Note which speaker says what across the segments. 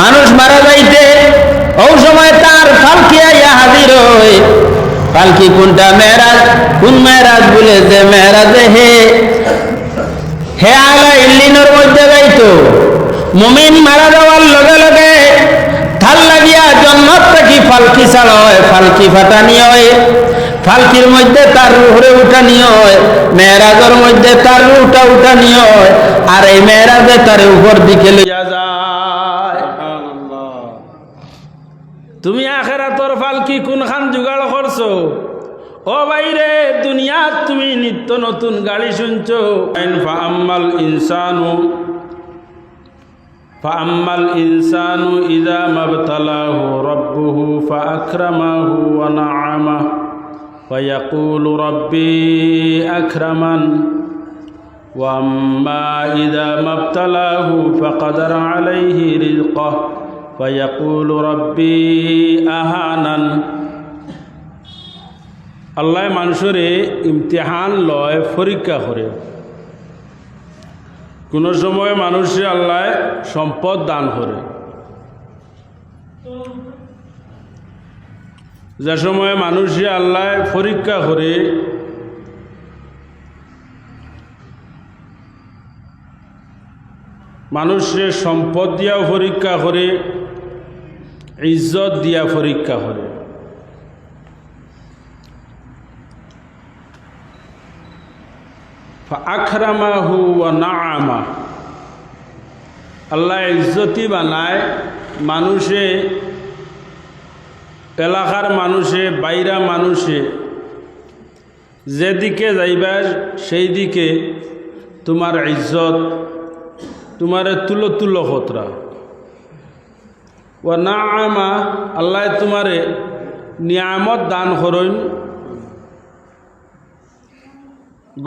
Speaker 1: মানুষ মারা যাইতে, ও সময় তার ফালকি আইয়া হাজির হয় ফালকি কোনটা মেরাজ কোন মেরাজ বলে যে মেরাজে হে? হে আলা ইল্লিনোর মধ্যে যাইতো। মুমিন মারা যাওয়ার লগে লগে থাল লাগিয়া জন্মত থেকে ফালকি ছাড়া হয় ফালকি ফাটানি হয়। ফালকির মধ্যে তার রুহরে উঠানি হয়, মেয়েরাজের মধ্যে তার রুহটা উঠানি হয়। আর এই মেয়েরাজে তার উপর দিকে লইয়া যায়। তুমি আখেরাতর ফালকি কোনখান জোগাড় করছো ও বাইরে দুনিয়াত তুমি নিত্য নতুন গাড়ি শুনছো আম্মাল ইনসানু فأما الإنسان إذا ما ابتلاه ربه فأكرمه ونعمه فيقول ربي أكرمن وأما إذا ما ابتلاه فقدر عليه رزقه فيقول ربي أهانن আল্লাহ মানুষরে ইমতিহান লয় পরীক্ষা করে কোনো সময় মানুষে আল্লাহ সম্পদ দান করে যে সময় মানুষে আল্লাহ পরীক্ষা করে মানুষের সম্পদ দিয়াও পরীক্ষা করে ইজ্জত দিয়া পরীক্ষা করে। আখরামাহু ওয়া নাআমা। আল্লাহ ইজ্জতি বানায় মানুষে, এলাকার মানুষে, বাইরা মানুষে। যেদিকে যাইবা সেই দিকে তোমার ইজ্জত, তোমারে তুলো তুলো খতরা। ও না আমা আল্লাহ তোমারে নিয়ামত দান করইন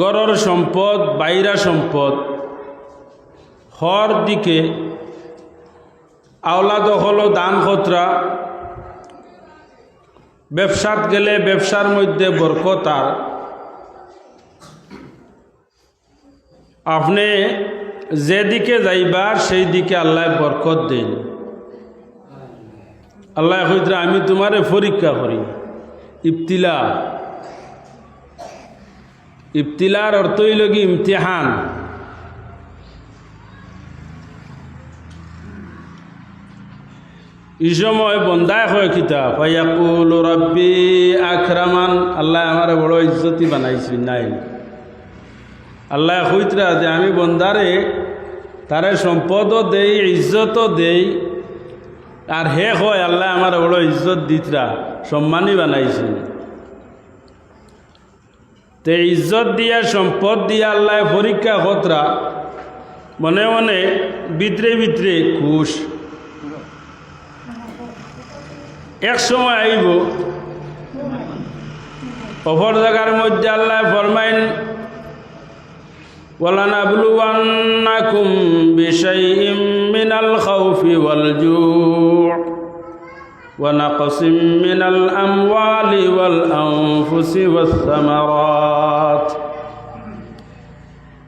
Speaker 1: গড়র সম্পদ, বাইরা সম্পদ, হর দিকে আওলা দখল দান খতরা। ব্যবসাত গেলে ব্যবসার মধ্যে বরকতার আপনি যেদিকে যাইবার সেই দিকে আল্লাহ বরকত দেন। আল্লাহ হইতরা আমি তোমারে পরীক্ষা করি। ইবতিলা। ইবতিলার অর্থই লগি ইমতিহান। এই সময় বন্দায় হয় কিতা ফাইয়াকুল রব্বি আখরামান আল্লাহ আমার বড় ইজ্জতি বানাইছি, নাই। আল্লাহ কইতরা যে, আমি বন্দারে তারে সম্পদও দেই, ইজ্জতও দেই আর হে হয় আল্লাহ আমার বড় ইজ্জত দিতরা, সম্মানই বানাইছে। তে ইজ্জত দিয়া, সম্পদ দিয়া আল্লাহ পরীক্ষা হতরা মনে মনে বিতরে বিতরে খুশ। এক সময় আইব। অফর জায়গার মধ্যে আল্লাহ ফরমাইন ওলানা বুলুয়ান্নাকুম বিষয় من الخوف والجوع ونقص من الأموال والأنفس والثمرات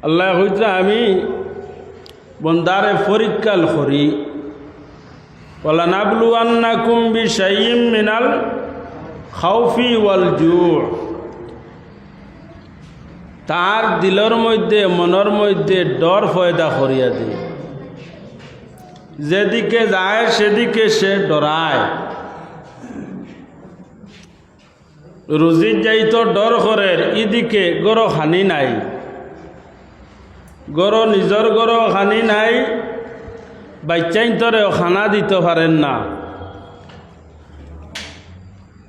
Speaker 1: আল্লাহ হইতে আমি বন্দারে পরীক্ষাল করি ওলা নাবলু আন্নাকুম বিশাইম মিনাল খাউফি ওয়াল জু তার দিলর মধ্যে মনের মধ্যে ডর ফয়দা করিয়া দিয়ে যেদিকে যায়, সেদিকে সে ডরায়। রুজির যাইতো ডর করে, ইদিকে গরো হানি নাই। গরো নিজর গরো হানি নাই বাচ্চাইতরে খানা দিতে পারেন না।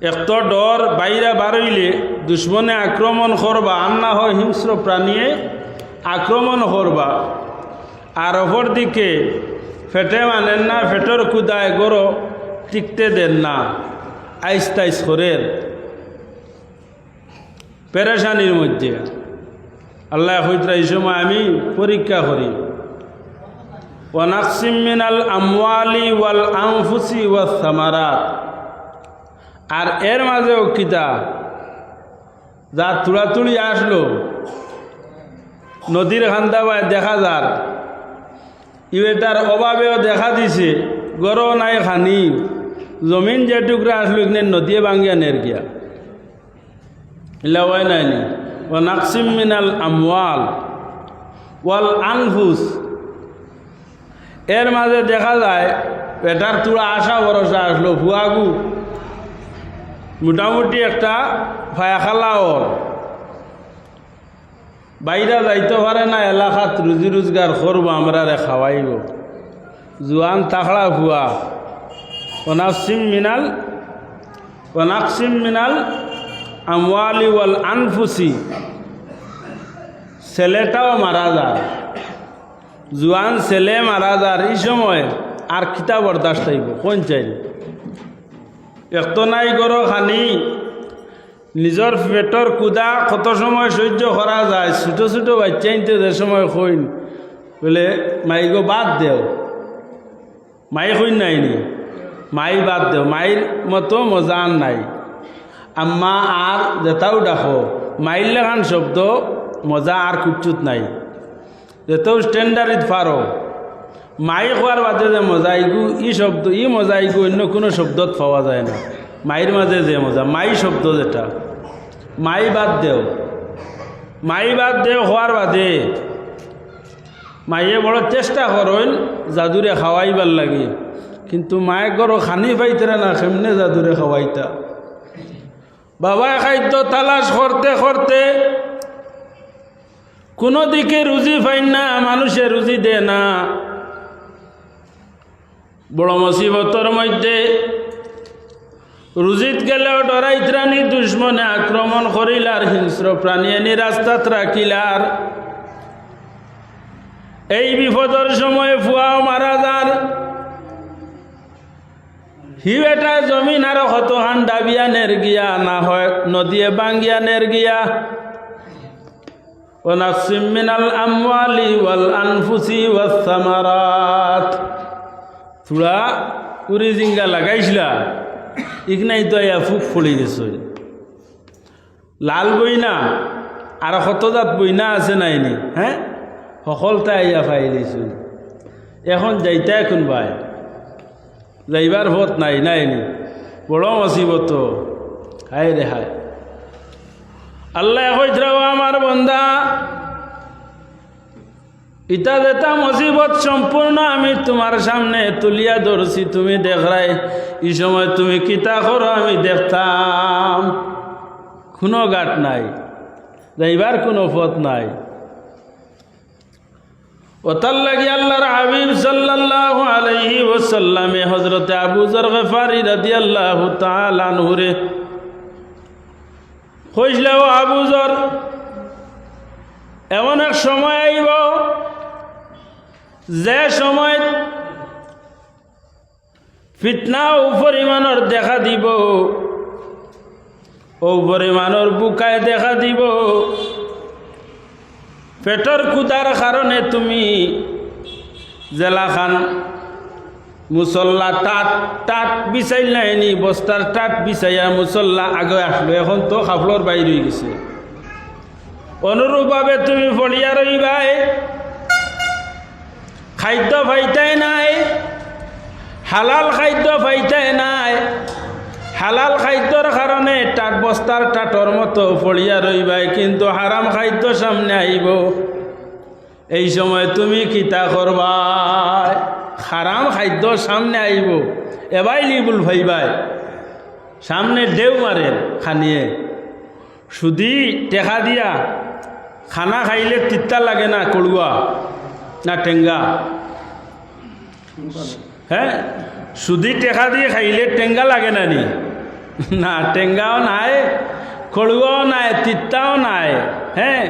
Speaker 1: এত ডর বাইরে বারইলে দুশ্মনে আক্রমণ করবা আন্না হয় হিংস্র প্রাণীয়ে আক্রমণ করবা আর অপর দিকে ফেটে মানেন না, ফেটর কুদায় গরো, টিকতে দেন না। আইস তাইস করেন পেরেশানির মধ্যে। আল্লাহ হইতরা এই সময় আমি পরীক্ষা করি। ওয়ানাকসিম আমওয়ালি ওয়াল আনফুসি ওয়াস সামারাত। আর এর মাঝেও কিতা? যা তুড়াতুড়ি আসলো। নদীর খান্দা দেখা যার। ইবেটার অভাবেও দেখা দিছে। গরো নাই খানি। জমিন যে টুকরা আসলো নদীয়ে ভাঙ্গিয়া নের গিয়া। ইলাওয়াই নাইনি। ও নাকসিম মিনাল আমওয়াল। ওয়াল আনফুস। এর মাঝে দেখা যায়, পেটার তুড়া আশা ভরসা আসলো, ফুয়াগু। মোটামুটি একটা ফায়াখালা ওর বাইরা যাইতে পারে না, এলাকাত রুজি রোজগার করব আমরা রে খাওয়াইব। জোয়ান তাকড়া ফুয়া অনাসিম মিনাল অনাকসিম মিনাল আমওয়ালি ওয়াল আনফুসি। ছেলেটাও মারা যায় জোয়ান ছেলে মারা যার এই সময় আর খিতা বরদাস্ত হইব, কোন চাই একতো নাই গরো খানি নিজের পেটর কুদা কত সময় সহ্য করা যায়? ছোট ছোট বাচ্চা আনতে যে সময় কইন বলে মাইগো বাদ দেও। মাই কইন নাইনি মাই বাদ দেও। মাইর মতো মজা নাই। আম্মা আর যেটাও ডাকো মাইর লেখান শব্দ মজা আর কুচুত নাই। যেতেও স্ট্যান্ডার্ড পারো মাই খোয়ার বাদে যে মজা মজাইগু ই শব্দ, ই মজা মজাইগু অন্য কোনো শব্দত পাওয়া যায় না। মাইর মাঝে যে মজা, মাই শব্দ যেটা, মাই বাদ দেও। মাই বাদ দেও হওয়ার বাদে মাইয়ে বড় চেষ্টা করেন জাদুরে খাওয়াইবার লাগে। কিন্তু মায়ে করো খানি পাইতরা না, কেমনে জাদুরে খাওয়াইতা? বাবা খাদ্য তালাশ করতে করতে কোনো দিকে রুজি পাইন না, মানুষে রুজি দে না। বড় মুসিবতর মধ্যে রুজিত গেলেও ডরাইত্রানি দুশ্মনে আক্রমণ করিলার হিংস্র প্রাণী আনি রাস্তাত রাখিলার এই বিপদর সময় ফুয়াও মারা যার হি বেটা জমিন আর কত হান ডাবিয়া নের গিয়া না হয় নদীয়ে বাঙ্গিয়া নের গিয়া ونقسم من الأموال والأنفس والثمرات থোড়া উড়ি জিঙ্গা ইকনাই তো ফুক ফুলি গেছে। লাল বইনা আর শতজাত বইনা আছে নাই নাইনি হ্যাঁ সকলটা ইয়া পাই দিছো। এখন যাইতা এখন ভাই যাইবার ভোট নাই নাইনি বড় মসিবত হায় রে হায়। আল্লাহ কইত্রাও আমার বন্দা ইটা যেটা মুসিবত সম্পূর্ণ আমি তোমার সামনে তুলিয়া ধরছি, তুমি দেখরাই এই সময় তুমি কিতা করো আমি দেখতাম। কোনো গাট নাই, যাইবার কোনো পথ নাই। ওতার লাগি আল্লাহর হাবিব সাল্লাল্লাহু আলাইহি ওয়াসাল্লামে হযরতে আবু যর গফারি রাদিয়াল্লাহু তাআলা আনহুরে হইছিল আবু যর, এমন এক সময় আইব যে সময় ফিতনা ও পরিমাণর দেখা দিব, ও পরিমাণর বুকায় দেখা দিব, পেটর কুদার কারণে তুমি জেলাখান মুসল্লা টাট টাট বিচাইল নাইনি, বস্তার টাট বিচাইয়া মুসল্লা আগে আসলো, এখন তো খাফলর বাইর হয়ে গেছে। অনুরূপভাবে তুমি ফলিয়া রইবাই খাদ্য পাইতাই নাই, হালাল খাদ্য পাইতাই নাই। হালাল খাদ্যর কারণে টাট বস্তার টাটর মতো ফলিয়া রইবাই কিন্তু হারাম খাদ্য সামনে আইব এই সময় তুমি কিতা করবাই হারাম খাদ্য সামনে আইব এবাই লিবুল ভাইবাই, সামনে ঢেউ মারেন খানিয়ে। শুধি টেকা দিয়া, খানা খাইলে তিতা লাগে না কড়ুয়া না টেঙ্গা? হ্যাঁ শুধু টেকা দিয়ে খাইলে টেঙ্গা লাগে না নি? না, টেঙ্গাও নাই খড়ুয়াও নাই, তিতাও নাই হ্যাঁ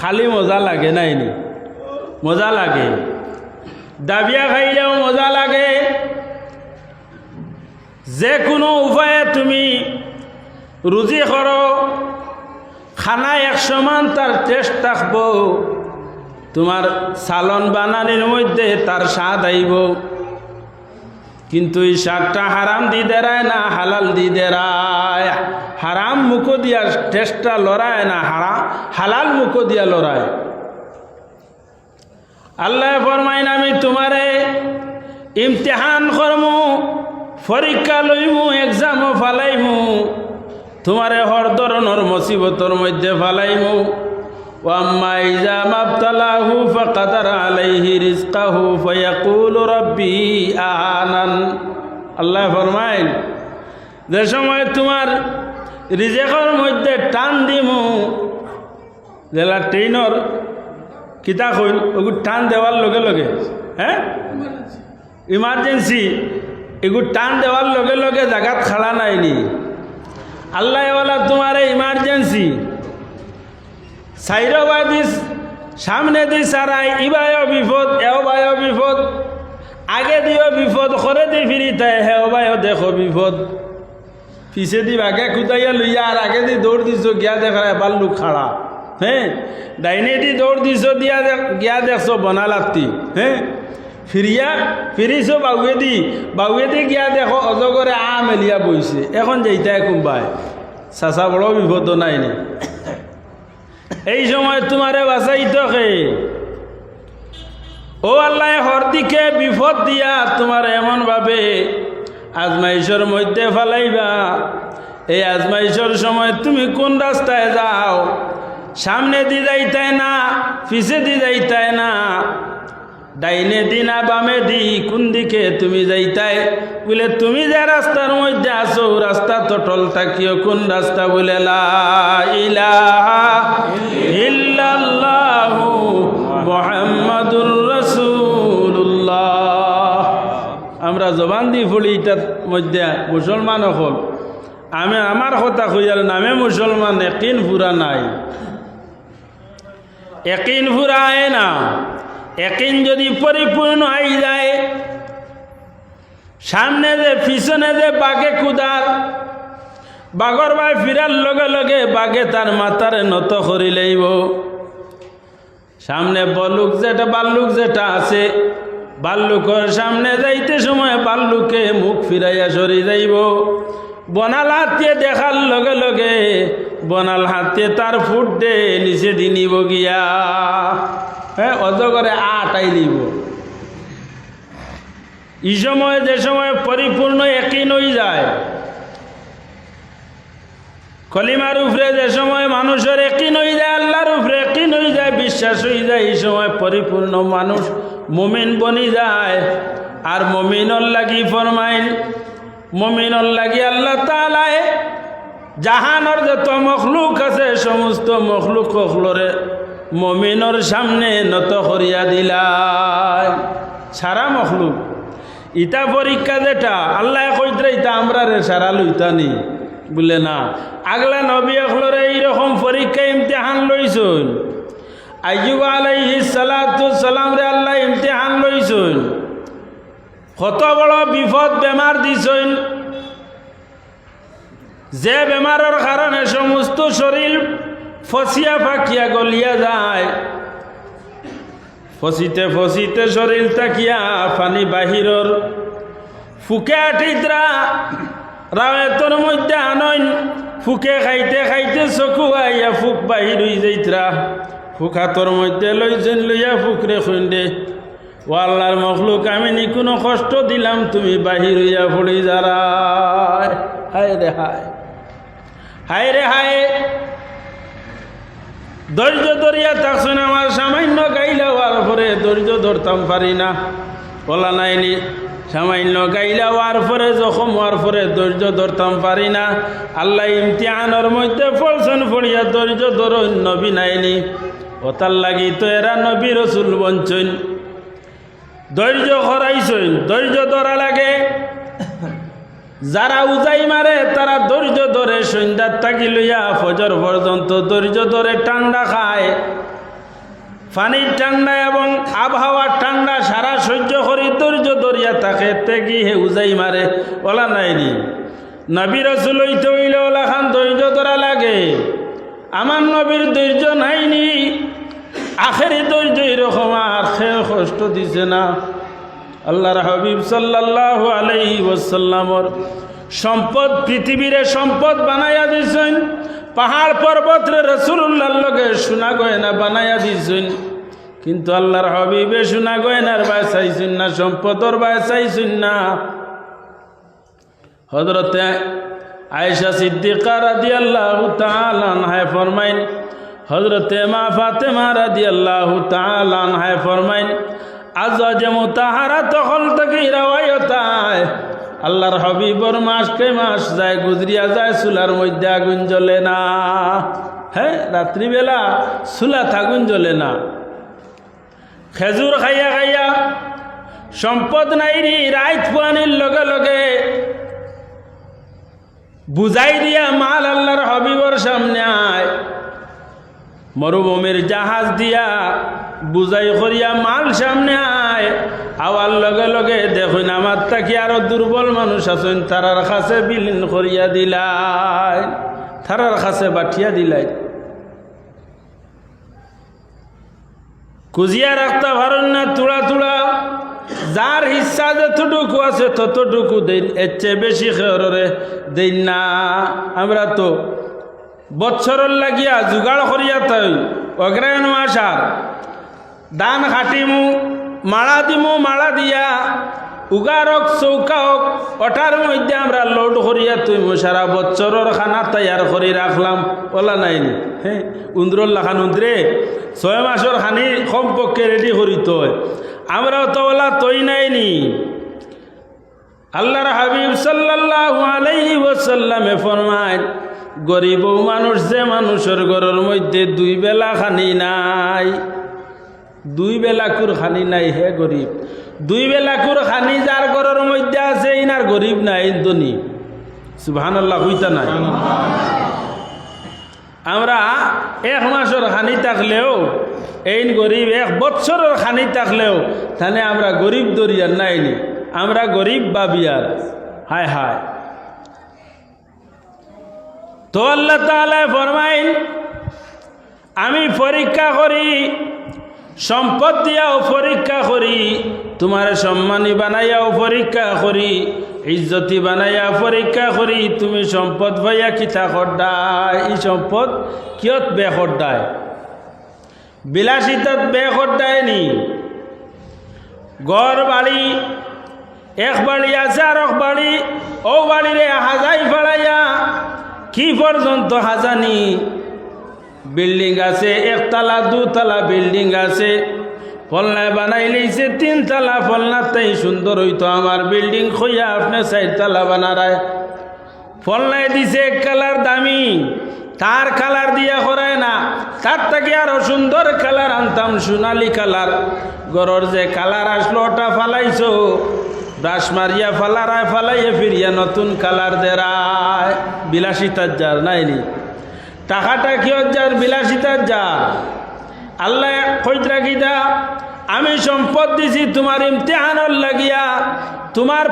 Speaker 1: খালি মজা লাগে নাই নি? মজা লাগে। দাবিয়া খাইলেও মজা লাগে। যে কোনো উপায়ে তুমি রুজি করো খানা এক সমান তার টেস্ট থাকব তোমার সালন বানানির মধ্যে তার স্বাদ আইব। কিন্তু এই স্বাদটা হারাম দি দেরায় না, হালাল দি দেরায়। হারাম মুখো দিয়া টেস্টটা লড়ায় না হারাম হালাল মুখো দিয়া লড়ায়। আল্লাহ ফরমাইন আমি তোমারে ইমতিহান করমু, পরীক্ষা লইমু এক্সামও ফালাইমু, তোমারে হর ধরনের মুসিবতর মধ্যে ফালাইমু। ওয়াম্মা ইজা মাবতালাহু ফাকাদার আলাইহি রিজকাহু ফায়াকুলু রাব্বি আহানান আল্লাহ ফরমাইন, যে সময় তোমার রিজেকর মধ্যে টান দিমু জেলা ট্রেইনর কিতা কইল, ওগু টান দেওয়ার লগে লগে হ্যাঁ? ইমার্জেন্সি, এগু টান দেওয়ার লগে লগে জাগাত খাড়া নাইনি। আল্লাহওয়ালা তোমার ইমার্জেন্সি সাইরবাদি সামনে দি সারাই, ইবায় বিপদ এও বায় বিপদ, আগে দিও বিপদ করে দি ফিরি তাই হেও বায় দেখো বিপদ। পিছে দি বাগে কুদাইয়া লইয়া আর আগে দি দৌড় দিছ, গিয়া দেখা লোক খাড়া হ্যাঁ ডাইনে দি দৌড় দিছ, দিয়া গিয়া দেখছ বনা লাগতি হ্যাঁ ফিরিয়া ফিরিছ বাউয়ে দি বাউয়ে দি গিয়া দেখো অজগরে আ মেলিয়া বইছে। এখন যেইটাই কোনবাই চাচা বড় বিপদ নাই নি। এই সময় তোমারে বাঁচাইতে কে ও আল্লাহ হর দিকে বিপদ দিয়া তোমার এমন ভাবে আজমাইশর মধ্যে ফালাইবা। এই আজমাইশর সময় তুমি কোন রাস্তায় যাও? সামনে দি যাইতাই না, পিছে দি যাইতাই না? ডাইনে দি না বামে দি, কোন দিকে তুমি যাইতাই? বলে, তুমি যে রাস্তার মধ্যে আসো রাস্তা তটল থাকিও, কোন রাস্তা? বলে আমরা জবান দি ফুলি এটার মধ্যে, মুসলমান হল। আমি আমার কথা কইয়ার নামে মুসলমান, একিন ফুরা নাই। একিন ফুরা আয় না। একিন যদি পরিপূর্ণ আই যায়, সামনে যে, পিছনে যে বাঘে কুদার বাঘর ভাই ফিরার লগে লগে বাঘে তার মাথারে নত করি লইব। সামনে বলুক যেটা, বাল্লুক যেটা আছে, বাল্লুকর সামনে যাইতে সময় বাল্লুকে মুখ ফিরাইয়া সরি যাইব বনাল হাতে দেখার লগে লগে, বনাল হাতে তার ফুট দে নিচে দি নিব গিয়া। হ্যাঁ অজগরে আটাই দিব এই সময়, যে সময় পরিপূর্ণ একই নই যায়। কলিমার উপরে যে সময় মানুষের একই নই যায়, আল্লাহর উপরে একই নই যায়, বিশ্বাস হয়ে যায়, এই সময় পরিপূর্ণ মানুষ মুমিন বনি যায়। আর মমিনর লাগি ফরমাইল, মমিনর লাগি আল্লাহ তালায় জাহানোর যত মখলুক আছে, সমস্ত মখলুক কখলরে মমিনর সামনে নত করিয়া দিলায় সারা মখলুক। ইটা পরীক্ষা যেটা, আল্লাহ কইতে ইটা আমরা রে সারা লইতানি। বলে না, আগলা নবী অখলরে এইরকম পরীক্ষা ইমতিহান লইছুন। আইয়ুব আলাইহি সালাম রে আল্লাহ ইমতিহান লইছুন। কত বড় বিপদ বেমার দিছইন যে বেমারের কারণে সমস্ত শরীর ফসিয়া ফাঁকিয়া গলিয়া যায়। ফসিতে ফসিতে শরীর তাকিয়া পানি বাহিরর। ফুকে আঠিতরা রাওয়েতর মধ্যে আনইন। ফুকে খাইতে খাইতে চকু আইয়া ফুক বাহির হই যাইতরা। ফুক হাতর মধ্যে লইছেন লইয়া ফুকরে খুঁজে ও আল্লাহর মখলুক, আমি নি কোনো কষ্ট দিলাম, তুমি বাহির হইয়া পড়ি যারা। হায় রে হায়। হায় রে হায়। ধৈর্য ধরিয়া থাকছেন আমার সামান্য গাইলা হওয়ার পরে ধৈর্য ধরতাম পারি না। বলা নাইনি সামান্য গাইলা হওয়ার পরে, জখম হওয়ার পরে ধৈর্য ধরতাম পারি না। আল্লাহ ইমতিহানের মধ্যে ফলছেন ফড়িয়া ধৈর্য ধর নবী নাইনি ওতার লাগি তো এরা নবী রসুল বঞ্চন। ধৈর্য হরাইছইন ধৈর্য ধরা লাগে। যারা উজাই মারে, তারা ধৈর্য ধরে সন্ধ্যার থাকি লইয়া ফজর পর্যন্ত ধৈর্য ধরে ঠান্ডা খায়। পানির ঠান্ডা এবং আবহাওয়ার ঠান্ডা সারা সহ্য করি ধৈর্য ধরিয়া থাকে তেগি হে উজাই মারে। ওলা নাইনি। নবী রসুল হইতে ওলা খান ধৈর্য ধরা লাগে। আমার নবীর ধৈর্য নাইনি। আখেরি ধৈর্য এরকম, আর খেয়ে কষ্ট দিছে না। আল্লাহর হাবিব সাল্লাহ আলাইহি ওয়াসাল্লামর সম্পদ পৃথিবীরে সম্পদ বানাইয়া দিছেন, পাহাড় পর্বতরে রসুল্লাহর লগে সোনা গয়না বানাইয়া দিছেন। কিন্তু আল্লাহর হবিবে শোনা গয়নার বায় চাইছুন না, সম্পদর বায় চাইছুন না। হজরতে আয়েশা সিদ্দিকা রাদি আল্লাহ তালানহায় ফরমাইন হজরতে মা ফাতেমা রাদি আল্লাহ তালানহায় ফরমাইন আজ যে মোতাহারা তখন থেকে রাওয়ায়তায় আল্লাহর হবিবর মাস কে মাস যায়, গুজরিয়া যায় চুলার মধ্যে আগুন জ্বলে না। হ্যাঁ রাত্রিবেলা চুলা আগুন জ্বলে না। খেজুর খাইয়া খাইয়া সম্পদ নাই রি, রাইত পানির লগে লগে। বুঝাই দিয়া মাল আল্লাহর হবিবর সামনে আয়। মরুভূমির জাহাজ দিয়া বুঝাই করিয়া মাল সামনে আয়। আওয়ার লগে লগে দেখুন আমার তাকি আরও দুর্বল মানুষ আছেন। তারার কাছে বিলীন করিয়া দিলাই। তারার কাছে বাঠিয়া দিলাই। কুজিয়া রাখতে পারেন না তুড়া তুড়া যার হিসা যতটুকু আছে ততটুকু দেন। এর চেয়ে বেশি খেয়রে দেন না। আমরা তো বৎসরের লাগিয়া জোগাড় করিয়া তাই অগ্রায়ণ আসার দান খাটিমু মালা দিমু মালা দিয়া উগারক চৌকাওক ওটার মধ্যে আমরা লোড করিয়া তুই সারা বছরের খানা তৈয়ার করে রাখলাম ওলা নাইনি হ্যাঁ উন্দ্রর লাখান উন্দ্রে ছয় মাসের খানি কমপক্ষে রেডি করি তই আমরাও তো ওলা তৈ নাইনি আল্লাহর হাবিব সাল্লাল্লাহু আলাইহি ওয়াসাল্লামে ফরমায় গরিব মানুষ যে মানুষের ঘরের মধ্যে দুই বেলা খানি নাই দুই বেলা কুর খানি নাই হে গরিব। দুই বেলা কুর খানি যার ঘরের মধ্যে আছে ইনার গরিব নাই, ধনী। সুবহানাল্লাহ, হইতা নাই? আমরা এক মাসের খানি থাকলেও এই গরিব এক বছরের খানি থাকলেও তাহলে আমরা গরিব দরিয়ার নাইনি। আমরা গরিব বাবিয়ার। হায় হায়। তো আল্লাহ তাআলা ফরমাইন, আমি পরীক্ষা করি সম্পদ দিয়াও পরীক্ষা করি, তোমার সম্মানী বানাইয়াও পরীক্ষা করি, ইজ্জতি বানাইয়া পরীক্ষা করি, তুমি সম্পদ ভাইয়া কিতা খড্ডায় এই সম্পদ কিয়ত বে খড্ডায় বিলাসিতত বে খড্ডায় নি? গড় বাড়ি এক বাড়ি আছে আর এক বাড়ি ও বাড়িরে হাজাই ফেলাইয়া, কি পর্যন্ত হাজানি? বিল্ডিং আছে, একতলা, দুতলা বিল্ডিং আছে। ফলনায় বানাই লইছে তিনতলা ফলনার তাই সুন্দর হইতো আমার বিল্ডিং খইয়া আপনি চারতলা বানারায়। ফলনায় দিছে এক কালার দামি, তার কালার দিয়া করায় না, তার থেকে আরও সুন্দর কালার আনতাম সোনালি কালার। গরর যে কালার আসলো, ওটা ফালাইছো, ব্রাশ মারিয়া ফালারায় ফালাইয়ে ফিরিয়া নতুন কালার দেরায়। বিলাসিতার যার নাইনি। টাকাটা কি যার বিলাসিতার যা আল্লাহ কইত রাখিতা আমি সম্পদ দিছি তোমার ইমতেহানর লাগিয়া। তোমার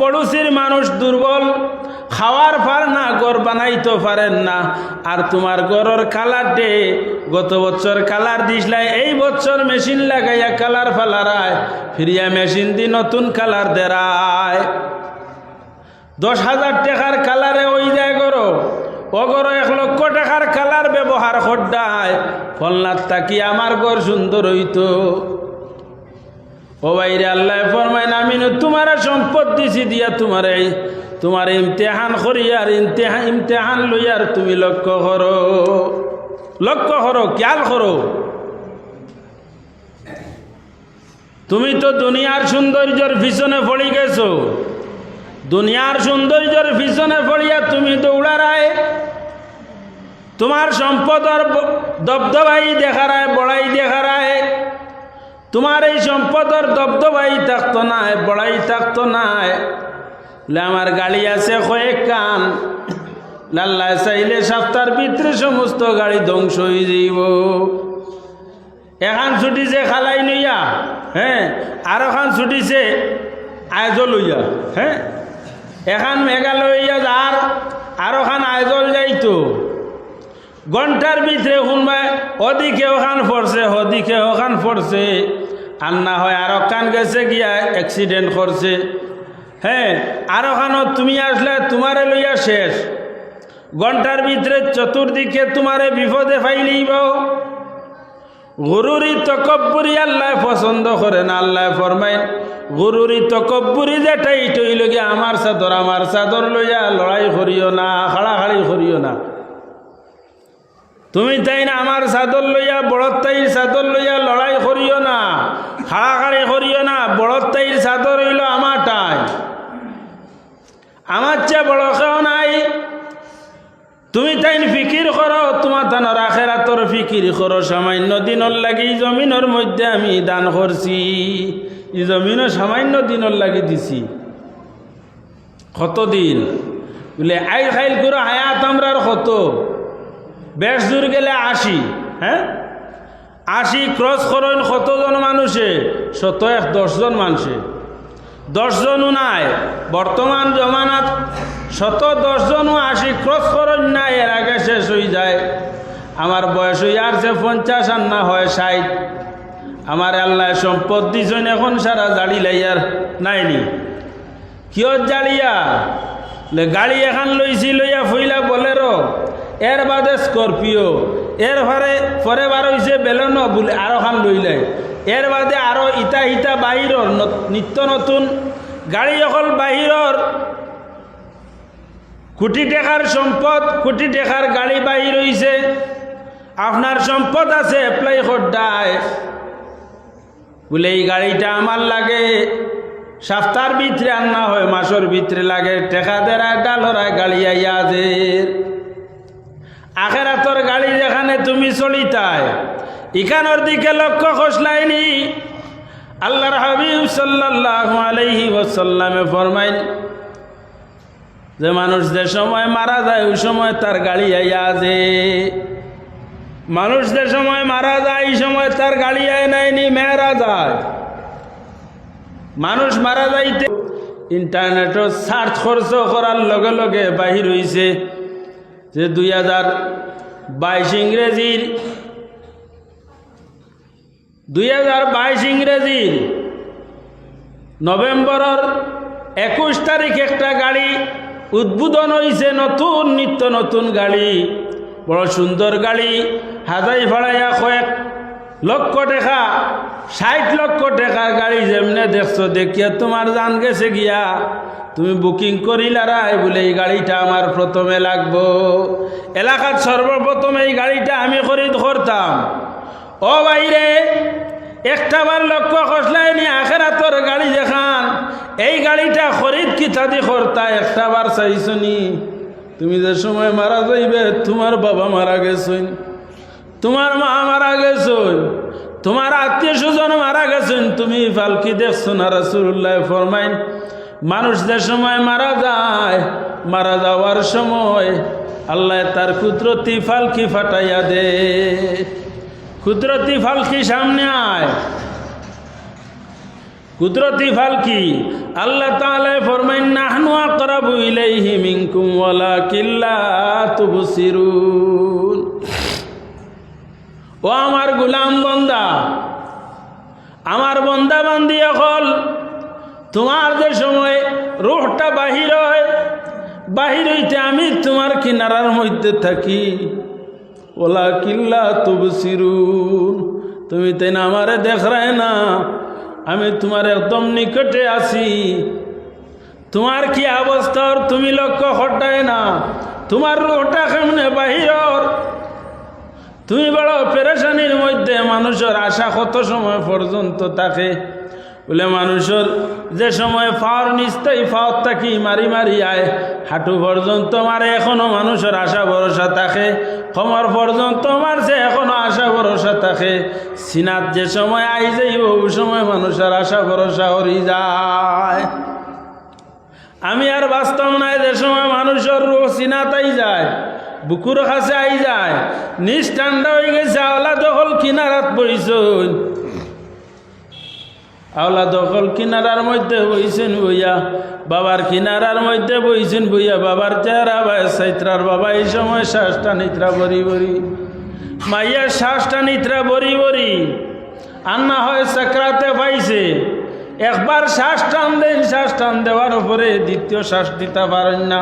Speaker 1: পড়োশির মানুষ দুর্বল, খাওয়ার পার না গড় বানাইতে পারেন না। আর তোমার গড়ের কালার ডে গত বছর কালার দিসলাই এই বছর মেশিন লাগাইয়া কালার ফালারায়, ফিরিয়া মেশিন দি নতুন কালার দেরায়। দশ হাজার টাকার কালারে ওই যায় গরো। অগর এক লক্ষ টাকার কালার ব্যবহার খড্ডায়, ফলনাথ তাকি আমার ঘর সুন্দর হইতো। ও বাইরে আল্লাহ ফরমাইন আমি তোমার সম্পদ দিছি দিয়া তোমার এই তোমার ইমতেহান করি আর ইমতেহান ইমতেহান লইয়ার তুমি লক্ষ্য করো। লক্ষ্য করো, খেয়াল করো। তুমি তো দুনিয়ার সৌন্দর্যের পিছনে পড়ি গেছো। দুনিয়ার সৌন্দর্যের পিছনে পড়িয়া তুমি দৌড়ারায় তোমার সম্পদর দবদবাই দেখারায় বড়াই দেখারায় তোমার এই সম্পদর দবদবাই থাকতো না বড়াই থাকতো না। আমার গাড়ি আছে কয়েক কান। লাল্লা চাইলে সপ্তাহের ভিতরে সমস্ত গাড়ি ধ্বংস হয়ে যাইব। এখান ছুটিছে খালাই নইয়া হ্যাঁ আর এখান ছুটিছে লইয়া হ্যাঁ। এখান মেঘালয়া যার আর ওখান আয়জল যাইতো। ঘণ্টার ভিতরে শুনবাই ওদিকে ওখান পড়ছে ওদিকে ওখান পড়ছে আর না হয় আর ওখান গেছে গিয়া অ্যাক্সিডেন্ট করছে হ্যাঁ আর ওখানে তুমি আসলে তোমারে লইয়া শেষ। ঘণ্টার ভিতরে চতুর্দিকে তোমারে বিপদে ফাইলিব। গরুরি তকব্বুরি আল্লাহ পছন্দ করেন আল্লাহ ফরমাইন গরুরি তকব্বুরি যেটা এইটই লগে আমার চাদর আমার চাদর লইয়া লড়াই করিও না খাড়াখাড়ি করিও না। তুমি তাই না আমার চাদর লইয়া বড়ত তাইর চাদর লইয়া লড়াই করিও না, হাড়াহাড়ি করিও না বড়ত তাইর চাদর হইল আমারটাই আমার চেয়ে বড় কেউ নাই। তুমি তাই ফিকির করো তোমার তানোর আখেরাতর ফিকির করো, সামান্য দিনর লাগি জমিনের মধ্যে আমি দান করছি। এই জমিনও সামান্য দিনর লাগি দিছি। কতদিন? বলে আই খাইল করে হায়াত আমরার কত? বেশ দূর গেলে আশি হ্যাঁ? আশি ক্রস করেন কতজন মানুষে? শত এক দশজন মানুষে। দশজনও নাই, বর্তমান জমানাত শত দশজনও আশি ক্রস করেন নাই, এর আগে শেষ হয়ে যায়। আমার বয়স হয়ে আসছে পঞ্চাশ আর না হয় ষাট। আমার আল্লাহ সম্পদ দিছেন এখন সারা জাড়ি লাইয়ার নাইনি। কিয় জাড়িয়া লে গাড়ি এখন লইছি, লইয়া ফুইলা বলেরো। এর বাদে স্করপিও। এর পরে পরে বার হয়েছে বেলনো বলে আরও খান লইলে এর বাদে আরও ইটা বাহিরর ন- নিত্য নতুন গাড়ি অকল বাহিরর কোটি টাকার সম্পদ, কোটি টাকার গাড়ি বাহির হইছে আপনার সম্পদ আছে এপ্লাই করডায় বলে, এই গাড়িটা আমার লাগে। সপ্তাহ ভিতরে আর না হয়, মাসের ভিতরে লাগে। টেকা দেড়ায় ডালরায় গাড়ি আইয়া আজের আখেরাতর গাড়ি যেখানে তুমি চলিতায় ইখানোর দিকে লক্ষ্য খসলাইনি। আল্লাহর হাবিব সাল্লাল্লাহু আলাইহি ওয়াসাল্লামে ফরমাইন, যে মানুষ যে সময় মারা যায়, ওই সময় তার গাড়ি আইয়া আছে। মানুষ যে সময় মারা যায়, এই সময় তার গাড়ি আয় নাইনি মেয়েরা যায়। মানুষ মারা যাইতে ইন্টারনেটত সার্চ খরচ করার লগে লগে বাহির হইছে যে দুই হাজার বাইশ ইংরেজির দুই হাজার বাইশ ইংরেজির নভেম্বরের একুশ তারিখ একটা গাড়ি উদ্বোধন হয়েছে নতুন, নিত্য নতুন গাড়ি। বড় সুন্দর গাড়ি। হাজাই ভাড়াইয়া কয়েক লক্ষ টাকা, ষাট লক্ষ টাকার গাড়ি যেমনে দেখছ, দেখিয়া তোমার জান গেছে গিয়া। তুমি বুকিং করিলারাই বলে এই গাড়িটা আমার প্রথমে লাগবো। এলাকার সর্বপ্রথম এই গাড়িটা আমি খরিদ করতাম। ও বাইরে, একটাবার লক্ষ্য খসলাইনি আখেরাতর গাড়ি দেখান। এই গাড়িটা খরিদ কি তাদি করতা একটাবার চাইছনি তুমি যে সময় মারা যাইবে, তোমার বাবা মারা গেছেন। তোমার মা মারা গেছেন। তোমার আত্মীয় স্বজন মারা গেছেন। তুমি ফালকি দেখছ না রাসুল্লাহ ফরমাইন, মানুষ যে সময় মারা যায়, মারা যাওয়ার সময় আল্লাহ তার কুদরতি ফালকি ফাটাইয়া দে। কুদরতি ফালকি সামনে আয়। কুদরতি ফালকি আল্লাহ তাআলা ফরমাইন নাহনু আকরাবু ইলাইহি মিনকুম ওয়ালাকিল্লা তুবসিরুন। ও আমার গুলাম বন্দা, আমার বন্দা বান্দি অকল, তোমার যে সময় রুহটা বাহির হয়, বাহির হইতে আমি তোমার কিনারার মধ্যে থাকি। ওলা কিল্লা তুবসিরুন। তুমি তেন আমারে দেখায় না আমি তোমার একদম নিকটে আছি। তোমার কি অবস্থা ওর? তুমি লক্ষ্য হটায় না। তোমার রোহটা কেমনে বাহিরর তুমি বড় পেরেশানির মধ্যে মানুষের আশা কত সময় পর্যন্ত থাকে? বলে মানুষের যে সময় ফাওয়ার নিস্তাই ফাওয়ার থাকি মারি মারি আয়, হাঁটু পর্যন্ত মারে, এখনও মানুষের আশা ভরসা থাকে। কমর পর্যন্ত তোমার যে এখনও আশা ভরসা থাকে। সিনাত যে সময় আই যাইব, ওই সময় মানুষের আশা ভরসা হরি যায়। আমি আর বাস্তব নাই যে সময় মানুষের রোগ সিনাতাই যায়, বুকুর কাছে আই যায়। নিজ ঠান্ডা হয়ে গেছে, আওলা দখল কিনারাত বইছন আওলা দখল কিনারার মধ্যে বইছেন বইয়া, বাবার কিনারার মধ্যে বইছেন বইয়া, বাবার চেহারা বা সাইত্রার বাবা এই সময় শ্বাসটা নিত্রা বরি বরি মাইয়ার শ্বাসটা নিত্রা বরি বরি আর না হয় সাকরাতে পাইছে। একবার শ্বাস টান দেন, শ্বাস টান দেওয়ার উপরে দ্বিতীয় শ্বাস দিতে পারেন না।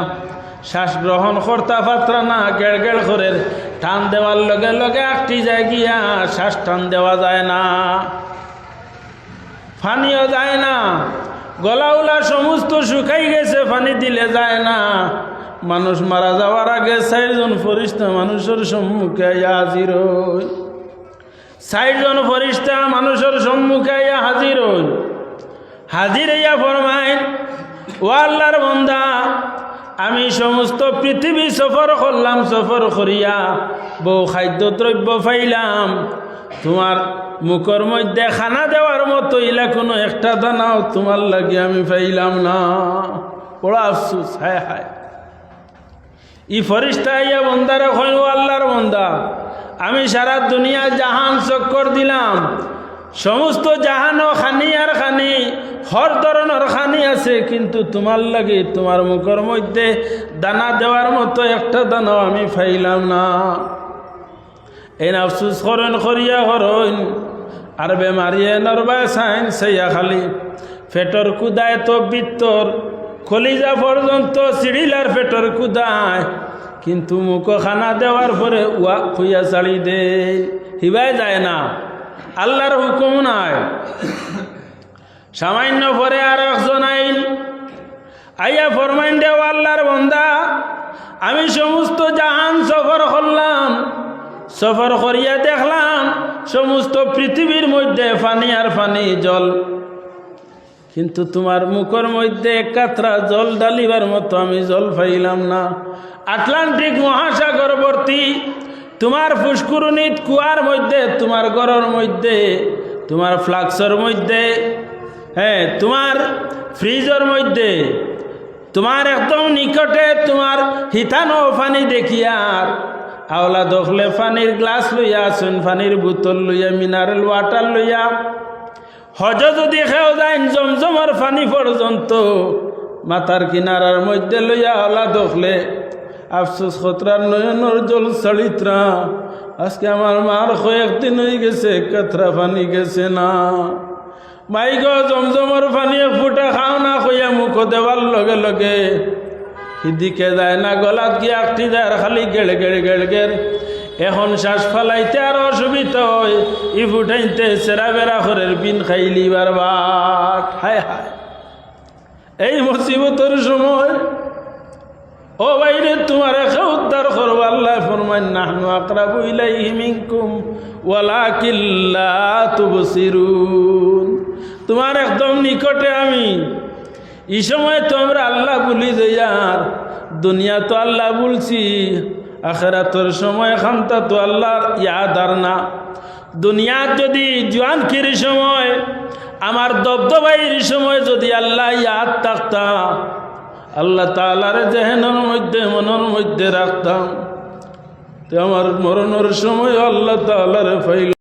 Speaker 1: শ্বাস গ্রহণ করতা পাত্রা না, গেড় গেড় করে টান দেওয়ার লগে লগে একটি যায় গিয়া, শ্বাস টান দেওয়া যায় না। ফানিও যায় না। গলাউলা সমস্ত শুকাই গেছে পানি দিলে যায় না। মানুষ মারা যাওয়ার আগে চারজন ফরিস্তা মানুষের সম্মুখে হাজির হই। চারজন ফরিস্তা মানুষের সম্মুখে হাজির হই। হাজির হইয়া ফরমাইন, ও আল্লাহর বন্দা, আমি সমস্ত পৃথিবী সফর করলাম, সফর করিয়া বউ খাদ্য দ্রব্য পাইলাম। তোমার মুখর মধ্যে খানা দেওয়ার মতো ইলা কোনো একটা দানাও তোমার লাগে আমি পাইলাম না। বড় আফসুস, হায় হায়। ই ফরিস্তা ইয়া বন্দারে কইল আল্লাহর বন্দা, আমি সারা দুনিয়া জাহান চক্কর দিলাম। সমস্ত জাহানও খানি আর খানি, হর ধরনের খানি আছে, কিন্তু তোমার লাগে তোমার মুখের মধ্যে দানা দেওয়ার মতো একটা দানাও আমি ফাইলাম না। এই আফসুস করেন করিয়া হরইন আর বেমারিয়ে নরবায় সাইন সেইয়া খালি। ফেটর কুদায় তো বিত্তর, কলিজা পর্যন্ত সিঁড়িলার ফেটর কুদায়। কিন্তু মুখ খানা দেওয়ার পরে উয়া খুইয়া চাড়ি দে, হিবাই যায় না। আল্লাহর হুকুম নাই। সামান্য পরে আর একজন আইন আইয়া ফরমাইন দেও, আল্লাহর বন্দা, আমি সমস্ত জাহান সফর করলাম। সফর করিয়া দেখলাম, সমস্ত পৃথিবীর মধ্যে পানি আর পানি জল। কিন্তু তোমার মুখের মধ্যে কাতরা জল ডালিবার মতো আমি জল পাইলাম না। আটলান্টিক মহাসাগরবর্তী, তোমার ফুসকুরুনিত কুয়ার মধ্যে, তোমার গড়ের মধ্যে, তোমার ফ্লাক্সের মধ্যে হ্যাঁ তোমার ফ্রিজের মধ্যে, তোমার একদম নিকটে তোমার হিতানো পানি দেখিয়ার আওলা দখলে পানির গ্লাস লইয়া, আসুন পানির বোতল লইয়া, মিনারেল ওয়াটার লইয়া। হজ যদি খেও যায়, জমজমর পানি পর্যন্ত। মাথার কিনারার মধ্যে লইয়া হলা দখলে। আফসোস খতরার নয়নর জল চালিত্রা আজকে আমার মার কয়েকদিন হয়ে গেছে, কাতরা পানি গেছে না। মাই গো, জমজমর পানি এক ফুটা খাও না, কইয়া মুখ দেওয়ার লগে লগে। সিদিকে যায় না, গলাত গিয়ে আটটি আর খালি গেড়ে গেড়ে গেড়ে গেড়। এখন শ্বাস ফালাইতে আর অসুবিধা হয়। ই ফুটাইতে সেরা বেড়া ঘরের বিন খাইলি বারবার। হায় হায়। এই মুসিবতের সময়, ও বাইরে তোমার একা উদ্ধার করব, আল্লাহ ফরমান নাহনু আকরাবু ইলাইহি মিনকুম, ওয়ালাকিল্লা তুবসিরুন। তোমার একদম নিকটে আমি এই সময় তো আমরা আল্লাহ বলি যে আর দুনিয়া তো আল্লাহ বলছি, আখেরাতর সময় খান্তা তো আল্লাহ ইয়াদ আর না। দুনিয়ার যদি জোয়ান খির সময়, আমার দবদবাইয়ের সময় যদি আল্লাহ ইয়াদ থাকতাম আল্লাহ তালার জেহেনের মধ্যে, মনের মধ্যে রাখতাম। তো আমার মরণের সময় আল্লাহ তালার ফাইল